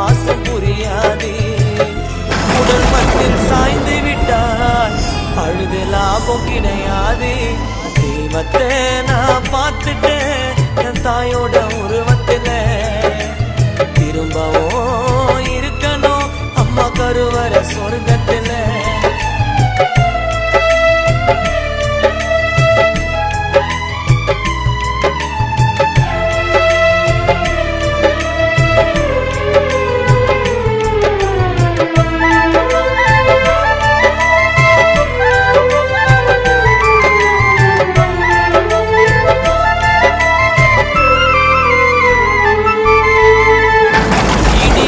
தாயின் பாசம் புரியாது. உடல் மண்ணில் சாய்ந்து விட்டாய். அழுது லாபம் கிடையாதே தெய்வத்தை நான் பார்த்துட்டேன். என் தாயோட உருவத்தில். திரும்பவும் இருக்கணும். அம்மா கருவற சொர்க்க